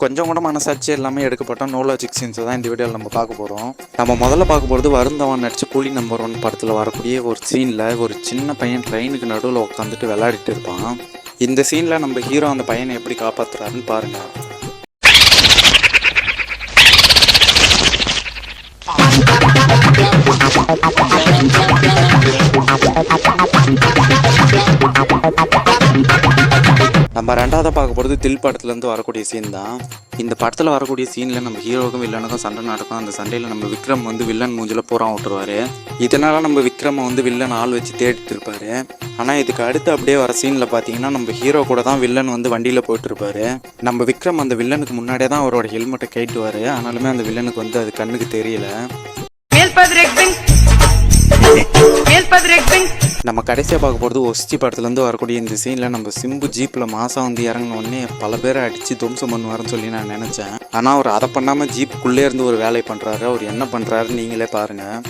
கொஞ்சம் கூட மனசாட்சி எல்லாமே எடுக்கப்பட்ட நோ லாஜிக் சீன்ஸை தான் இந்த வீடியோவில் நம்ம பார்க்க போகிறோம் நம்ம முதல்ல பார்க்க போகிறது வருந்தவன் நடிச்ச கூலி நம்பர் ஒன் படத்தில் வரக்கூடிய ஒரு சீனில் ஒரு சின்ன பையன் ட்ரெயினுக்கு நடுவில் உட்காந்துட்டு விளையாடிட்டு இருப்பான். இந்த சீனில் நம்ம ஹீரோ அந்த பையனை எப்படி காப்பாற்றுறாருன்னு பாருங்கள் நம்ம ரெண்டாவது பார்க்க போகிறது தில் படத்துலேருந்து வரக்கூடிய சீன் தான். இந்த படத்தில் வரக்கூடிய சீனில் நம்ம ஹீரோவுக்கும் வில்லனுக்கும் சண்டை நடக்கும். அந்த சண்டையில் நம்ம விக்ரம் வந்து வில்லன் மூஞ்சில் பூரா விட்டுருவாரு இதனால நம்ம விக்ரமை வந்து வில்லன் ஆள் வச்சு தேடிட்டு இருப்பாரு. ஆனால் இதுக்கு அடுத்து அப்படியே வர சீனில் பார்த்தீங்கன்னா நம்ம ஹீரோ கூட தான் வில்லன் வந்து வண்டியில் போயிட்டுருப்பாரு நம்ம விக்ரம் அந்த வில்லனுக்கு முன்னாடியே தான் அவரோட ஹெல்மெட்டை கேட்டுவார் ஆனாலுமே அந்த வில்லனுக்கு வந்து அது கண்ணுக்கு தெரியல. Meelpadrekbing. நம்ம கடைசியாக பார்க்க போகிறது ஒஸ்டி படத்துலேருந்து வரக்கூடிய இந்த சீனில் நம்ம சிம்பு ஜீப்பில் மாதம் வந்து இறங்கின உடனே பல பேரை அடித்து துவம்சம் பண்ணுவாருன்னு சொல்லி நான் நினச்சேன். ஆனால் அவர் அதை பண்ணாமல் ஜீப்புக்குள்ளே இருந்து ஒரு வேலையை பண்ணுறாரு அவர் என்ன பண்ணுறாரு நீங்களே பாருங்கள்